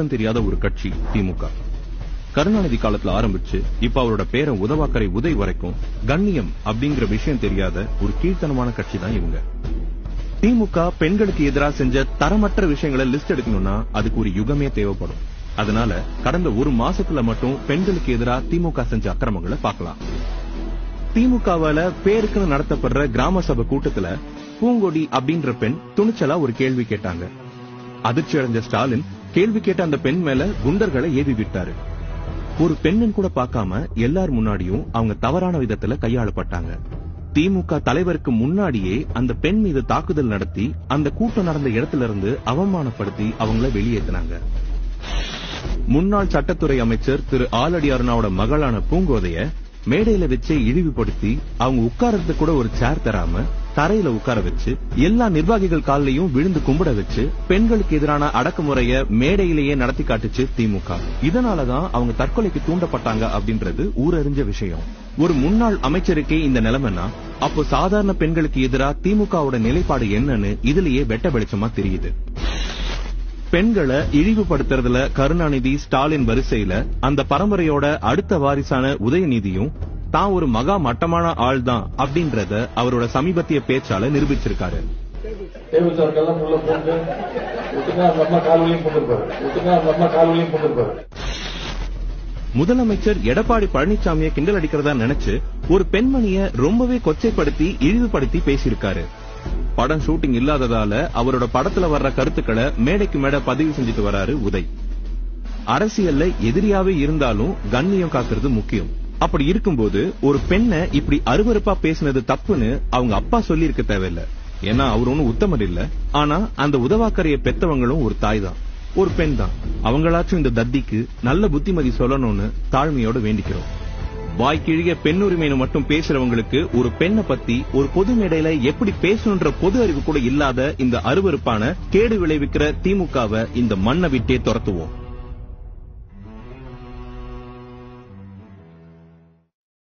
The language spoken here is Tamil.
அர்த்தம் தெரியாத ஒரு கட்சி திமுக. கருணாநிதி காலத்துல ஆரம்பிச்சு இப்ப அவரோட பேரை உதவாக்கரை உதய் வரைக்கும் கண்ணியம் அப்படிங்கிற விஷயம் தெரியாத ஒரு கீழ்த்தனமான கட்சி தான் இவங்க. திமுக பெண்களுக்கு எதிராக செஞ்ச தரமற்ற விஷயங்களை லிஸ்ட் எடுக்கணும்னா அதுக்கு ஒரு யுகமே தேவைப்படும். அதனால கடந்த ஒரு மாசத்துல மட்டும் பெண்களுக்கு எதிராக திமுக செஞ்ச அக்கிரமங்களை பார்க்கலாம். திமுகவால பேருக்குன்னு நடத்தப்படுற கிராம சபை கூட்டத்துல பூங்கொடி அப்படின்ற பெண் துணிச்சலா ஒரு கேள்வி கேட்டாங்க. அதிர்ச்சி அடைஞ்ச ஸ்டாலின் கேள்வி கேட்ட அந்த பெண் மேல குண்டர்களை ஏவி விட்டாரு. ஒரு பெண்ணுன்னு கூட பார்க்காம எல்லார் முன்னாடியும் அவங்க தவறான விதத்துல கையாளப்பட்டாங்க. திமுக தலைவருக்கு முன்னாடியே அந்த பெண் மீது தாக்குதல் நடத்தி அந்த கூட்டம் நடந்த இடத்துல இருந்து அவமானப்படுத்தி அவங்கள வெளியேற்றினாங்க முன்னாள் சட்டத்துறை அமைச்சர் திரு ஆலடி அருணாவோட மகளான பூங்கோதைய மேடையில வச்சே இழிவுபடுத்தி அவங்க உட்கார்றதுக்கு கூட ஒரு சேர் தராம தரையில உட்கார வச்சு எல்லா நிர்வாகிகள் காலையும் விழுந்து கும்பிட வச்சு பெண்களுக்கு எதிரான அடக்குமுறைய மேடையிலேயே நடத்தி காட்டுச்சு திமுக. இதனாலதான் அவங்க தற்கொலைக்கு தூண்டப்பட்டாங்க அப்படின்றது ஊரறிஞ்ச விஷயம். ஒரு முன்னாள் அமைச்சருக்கே இந்த நிலைமைனா அப்போ சாதாரண பெண்களுக்கு எதிராக திமுகவோட நிலைப்பாடு என்னன்னு இதுலயே வெட்ட வெளிச்சமா தெரியுது. பெண்களை இழிவுபடுத்துறதுல கருணாநிதி ஸ்டாலின் வரிசையில அந்த பரம்பரையோட அடுத்த வாரிசான உதயநிதியும் தான் ஒரு மகா மட்டமான ஆள் தான் அப்படின்றத அவரோட சமீபத்திய பேச்சால நிரூபிச்சிருக்காரு. முதலமைச்சர் எடப்பாடி பழனிசாமியை கிண்டல் அடிக்கிறதா நினைச்சு ஒரு பெண்மணிய ரொம்பவே கொச்சைப்படுத்தி இழிவுபடுத்தி பேசியிருக்காரு. படம் ஷூட்டிங் இல்லாததால அவரோட படத்துல வர்ற கருத்துக்களை மேடைக்கு மேடை பதிவு செஞ்சுட்டு வராரு உதய். அரசியல்ல எதிரியாவே இருந்தாலும் கண்ணியம் காக்குறது முக்கியம். அப்படி இருக்கும்போது ஒரு பெண்ணை இப்படி அருவருப்பா பேசினது தப்புன்னு அவங்க அப்பா சொல்லி இருக்க தேவையில்ல. ஏன்னா அவர் ஒன்னும் உத்தமர் இல்ல. ஆனா அந்த உதவாக்கரைய பெத்தவங்களும் ஒரு தாய் தான். ஒரு பெண் தான். அவங்களாச்சும் இந்த தத்திக்கு நல்ல புத்திமதி சொல்லணும்னு தாழ்மையோட வேண்டிக்கிறோம். வாய்க்கிழிய பெண்ணுரிமைன்னு மட்டும் பேசுறவங்களுக்கு ஒரு பெண்ணை பத்தி ஒரு பொது மேடையில எப்படி பேசணுன்ற பொது அறிவு கூட இல்லாத இந்த அருவருப்பான கேடு விளைவிக்கிற திமுகவை இந்த மண்ணை விட்டே துரத்துவோம்.